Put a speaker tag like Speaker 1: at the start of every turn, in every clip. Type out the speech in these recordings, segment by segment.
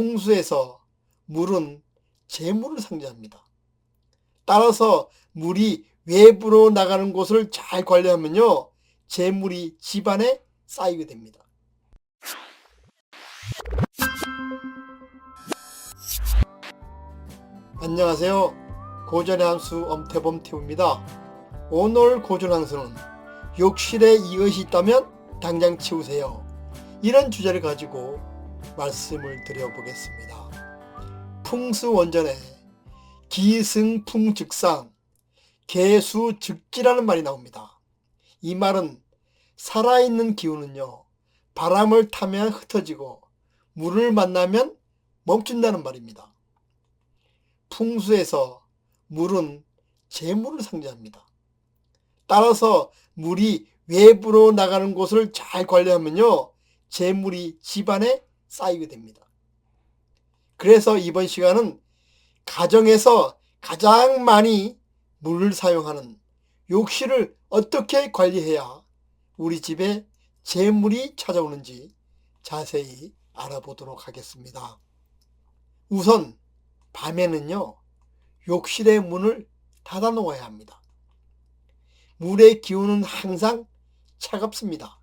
Speaker 1: 풍수에서 물은 재물을 상징합니다. 따라서 물이 외부로 나가는 곳을 잘 관리하면요. 재물이 집안에 쌓이게 됩니다. 안녕하세요. 고전의 한수 엄태범 태우입니다. 오늘 고전 한수는 욕실에 이것이 있다면 당장 치우세요. 이런 주제를 가지고 말씀을 드려보겠습니다. 풍수원전에 기승풍즉상 개수즉지라는 말이 나옵니다. 이 말은 살아있는 기운은요 바람을 타면 흩어지고 물을 만나면 멈춘다는 말입니다. 풍수에서 물은 재물을 상징합니다. 따라서 물이 외부로 나가는 곳을 잘 관리하면요 재물이 집안에 쌓이게 됩니다. 그래서 이번 시간은 가정에서 가장 많이 물을 사용하는 욕실을 어떻게 관리해야 우리 집에 재물이 찾아오는지 자세히 알아보도록 하겠습니다. 우선 밤에는요, 욕실의 문을 닫아 놓아야 합니다. 물의 기운은 항상 차갑습니다.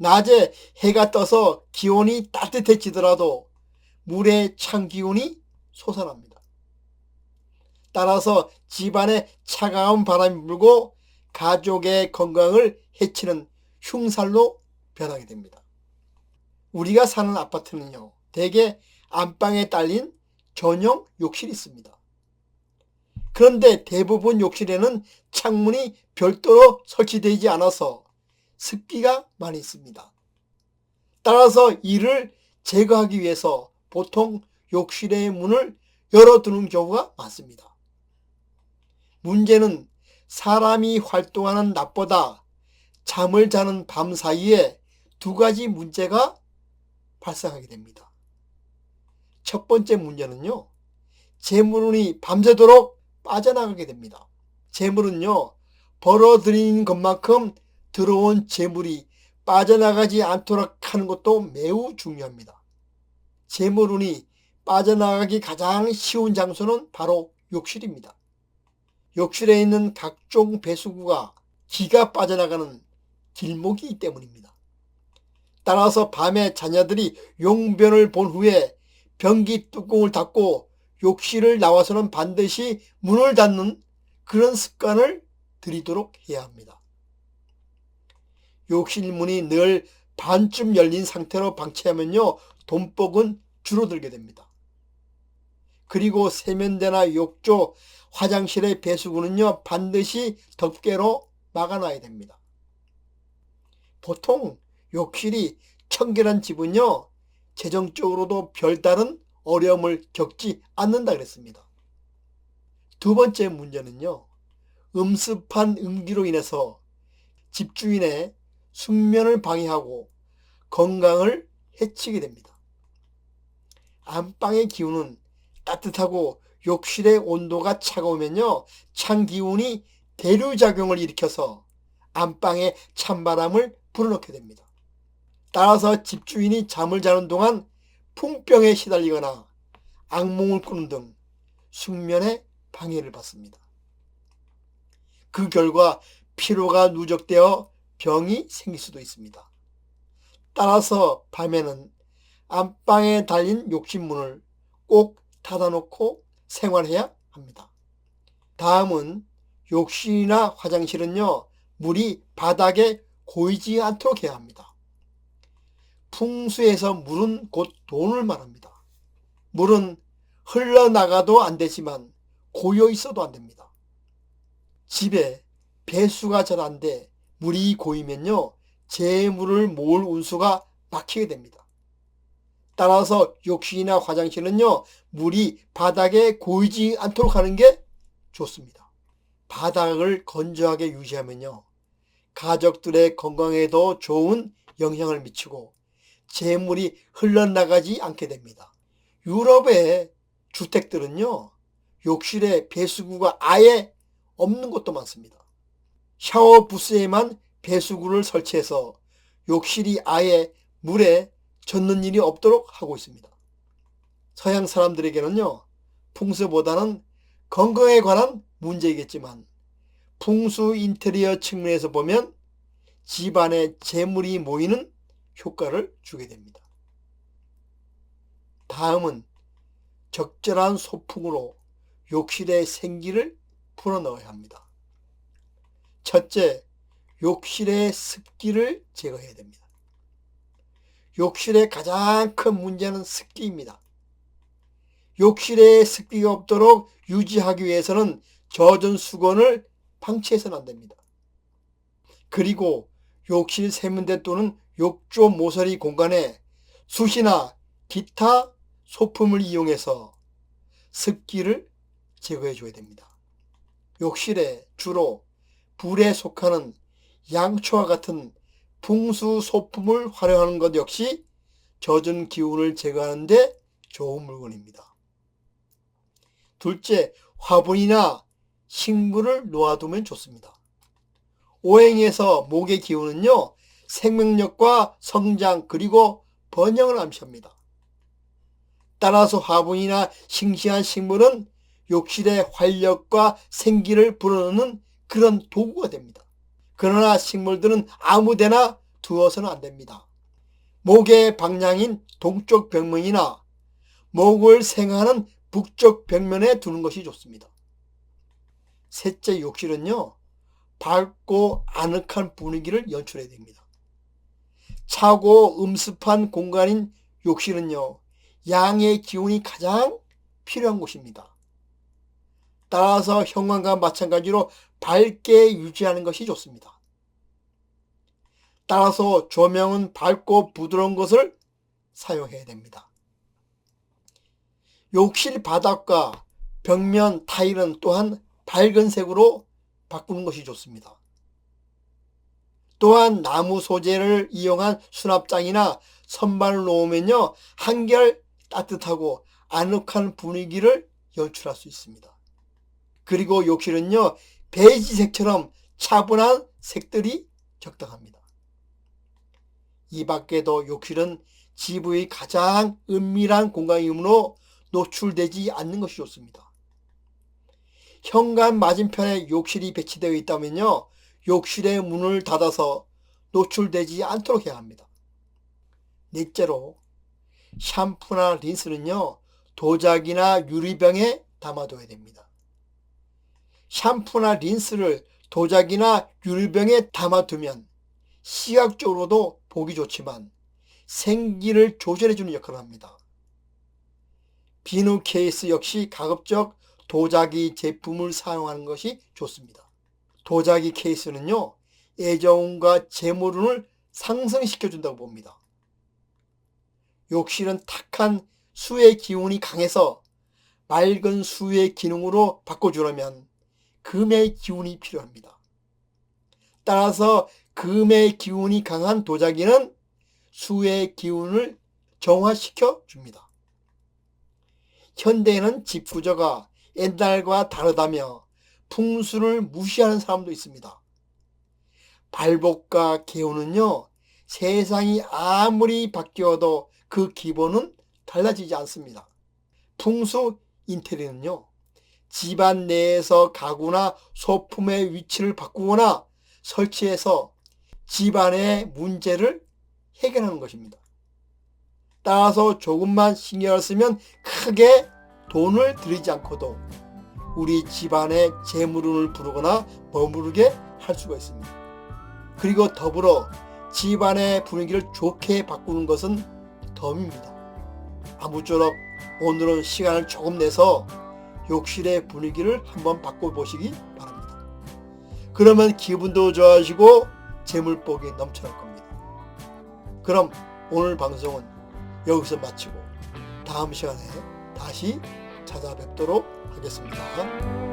Speaker 1: 낮에 해가 떠서 기온이 따뜻해지더라도 물의 찬 기운이 솟아납니다. 따라서 집안에 차가운 바람이 불고 가족의 건강을 해치는 흉살로 변하게 됩니다. 우리가 사는 아파트는요, 대개 안방에 딸린 전용 욕실이 있습니다. 그런데 대부분 욕실에는 창문이 별도로 설치되지 않아서 습기가 많이 있습니다. 따라서 이를 제거하기 위해서 보통 욕실의 문을 열어두는 경우가 많습니다. 문제는 사람이 활동하는 낮보다 잠을 자는 밤 사이에 두 가지 문제가 발생하게 됩니다. 첫 번째 문제는요, 재물운이 밤새도록 빠져나가게 됩니다. 재물은요, 벌어들인 것만큼 들어온 재물이 빠져나가지 않도록 하는 것도 매우 중요합니다. 재물운이 빠져나가기 가장 쉬운 장소는 바로 욕실입니다. 욕실에 있는 각종 배수구가 기가 빠져나가는 길목이기 때문입니다. 따라서 밤에 자녀들이 용변을 본 후에 변기 뚜껑을 닫고 욕실을 나와서는 반드시 문을 닫는 그런 습관을 들이도록 해야 합니다. 욕실 문이 늘 반쯤 열린 상태로 방치하면요, 돈복은 줄어들게 됩니다. 그리고 세면대나 욕조, 화장실의 배수구는요, 반드시 덮개로 막아놔야 됩니다. 보통 욕실이 청결한 집은요, 재정적으로도 별다른 어려움을 겪지 않는다 그랬습니다. 두 번째 문제는요, 음습한 응기로 인해서 집주인의 숙면을 방해하고 건강을 해치게 됩니다. 안방의 기운은 따뜻하고 욕실의 온도가 차가우면요, 찬 기운이 대류작용을 일으켜서 안방에 찬바람을 불어넣게 됩니다. 따라서 집주인이 잠을 자는 동안 풍병에 시달리거나 악몽을 꾸는 등 숙면에 방해를 받습니다. 그 결과 피로가 누적되어 병이 생길 수도 있습니다. 따라서 밤에는 안방에 달린 욕실문을 꼭 닫아놓고 생활해야 합니다. 다음은 욕실이나 화장실은요, 물이 바닥에 고이지 않도록 해야 합니다. 풍수에서 물은 곧 돈을 말합니다. 물은 흘러나가도 안 되지만 고여 있어도 안 됩니다. 집에 배수가 잘 안 돼 물이 고이면요, 재물을 모을 운수가 막히게 됩니다. 따라서 욕실이나 화장실은요, 물이 바닥에 고이지 않도록 하는 게 좋습니다. 바닥을 건조하게 유지하면요, 가족들의 건강에도 좋은 영향을 미치고 재물이 흘러나가지 않게 됩니다. 유럽의 주택들은요, 욕실에 배수구가 아예 없는 곳도 많습니다. 샤워 부스에만 배수구를 설치해서 욕실이 아예 물에 젖는 일이 없도록 하고 있습니다. 서양 사람들에게는요, 풍수보다는 건강에 관한 문제이겠지만, 풍수 인테리어 측면에서 보면 집안에 재물이 모이는 효과를 주게 됩니다. 다음은 적절한 소풍으로 욕실의 생기를 불어넣어야 합니다. 첫째, 욕실의 습기를 제거해야 됩니다. 욕실의 가장 큰 문제는 습기입니다. 욕실에 습기가 없도록 유지하기 위해서는 젖은 수건을 방치해서는 안 됩니다. 그리고 욕실 세면대 또는 욕조 모서리 공간에 숯이나 기타 소품을 이용해서 습기를 제거해 줘야 됩니다. 욕실에 주로 불에 속하는 양초와 같은 풍수 소품을 활용하는 것 역시 젖은 기운을 제거하는 데 좋은 물건입니다. 둘째, 화분이나 식물을 놓아두면 좋습니다. 오행에서 목의 기운은요, 생명력과 성장 그리고 번영을 암시합니다. 따라서 화분이나 싱싱한 식물은 욕실의 활력과 생기를 불어넣는 그런 도구가 됩니다. 그러나 식물들은 아무데나 두어서는 안 됩니다. 목의 방향인 동쪽 벽면이나 목을 생하는 북쪽 벽면에 두는 것이 좋습니다. 셋째 욕실은요, 밝고 아늑한 분위기를 연출해야 됩니다. 차고 음습한 공간인 욕실은요, 양의 기운이 가장 필요한 곳입니다. 따라서 현관과 마찬가지로 밝게 유지하는 것이 좋습니다. 따라서 조명은 밝고 부드러운 것을 사용해야 됩니다. 욕실 바닥과 벽면 타일은 또한 밝은 색으로 바꾸는 것이 좋습니다. 또한 나무 소재를 이용한 수납장이나 선반을 놓으면요 한결 따뜻하고 아늑한 분위기를 연출할 수 있습니다. 그리고 욕실은요 베이지색처럼 차분한 색들이 적당합니다. 이 밖에도 욕실은 지부의 가장 은밀한 공간이므로 노출되지 않는 것이 좋습니다. 현관 맞은편에 욕실이 배치되어 있다면요. 욕실의 문을 닫아서 노출되지 않도록 해야 합니다. 넷째로 샴푸나 린스는요. 도자기나 유리병에 담아둬야 됩니다. 샴푸나 린스를 도자기나 유리병에 담아두면 시각적으로도 보기 좋지만 생기를 조절해주는 역할을 합니다. 비누 케이스 역시 가급적 도자기 제품을 사용하는 것이 좋습니다. 도자기 케이스는요, 애정과 재물운을 상승시켜준다고 봅니다. 욕실은 탁한 수의 기운이 강해서 맑은 수의 기능으로 바꿔주려면 금의 기운이 필요합니다. 따라서 금의 기운이 강한 도자기는 수의 기운을 정화시켜 줍니다. 현대에는 집 구조가 옛날과 다르다며 풍수를 무시하는 사람도 있습니다. 발복과 개운은요, 세상이 아무리 바뀌어도 그 기본은 달라지지 않습니다. 풍수 인테리어는요, 집안 내에서 가구나 소품의 위치를 바꾸거나 설치해서 집안의 문제를 해결하는 것입니다. 따라서 조금만 신경을 쓰면 크게 돈을 들이지 않고도 우리 집안의 재물운을 부르거나 머무르게 할 수가 있습니다. 그리고 더불어 집안의 분위기를 좋게 바꾸는 것은 덤입니다. 아무쪼록 오늘은 시간을 조금 내서 욕실의 분위기를 한번 바꿔보시기 바랍니다. 그러면 기분도 좋아지고 재물복이 넘쳐날 겁니다. 그럼 오늘 방송은 여기서 마치고 다음 시간에 다시 찾아뵙도록 하겠습니다.